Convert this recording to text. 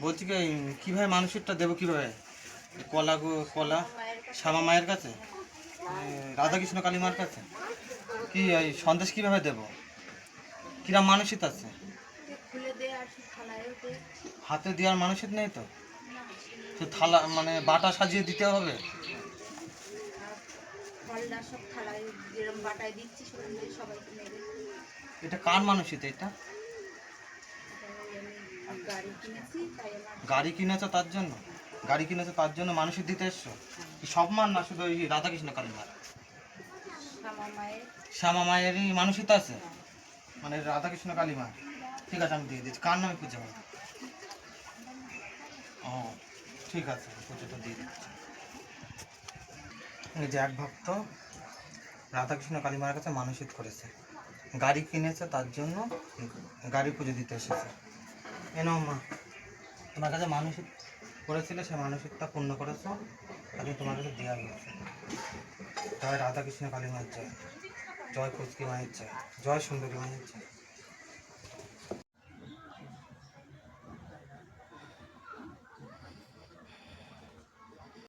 বলছি কি কীভাবে মানুষেরটা দেবো কীভাবে? কলা গো- কলা? শ্যামা মায়ের কাছে? রাধাকৃষ্ণ কালীমার কাছে? কি এই সন্দেশ কীভাবে দেবো? কিরম মানসিক আছে? হাতে দেওয়ার মানসিক নেই তো? তো থালা মানে বাটা সাজিয়ে দিতে হবে? এটা কার মানসিক এটা? গাড়ি কিনেছি তার জন্য? গাড়ি কিনেছো তার জন্য মানুষের দিতে এসছো? সব মান না শুধু ওই রাধাকৃষ্ণ শ্যামা মায়ের। শ্যামা মায়েরই মানসিক আছে। মানে রাধাকৃষ্ণ কালীমা ঠিক আছে আমি দিয়ে দিচ্ছি। কার নামে পুজো হবে? ও ঠিক আছে পুজোটা দিয়ে দিচ্ছি। এই যে এক ভক্ত রাধাকৃষ্ণ কালীমার কাছে মানসিক করেছে। গাড়ি কিনেছে তার জন্য গাড়ি পুজো দিতে এসেছে। এনো মা? তোমার কাছে মানসিক করেছিলে, সে মানসিকতা পূর্ণ করেছ, তাকে তোমার কাছে দেওয়া হয়েছে। জয় রাধাকৃষ্ণ কালী মায়ের জয়। জয় কুচকি মায়ের জয়। জয় সুন্দরী মায়ের জয়।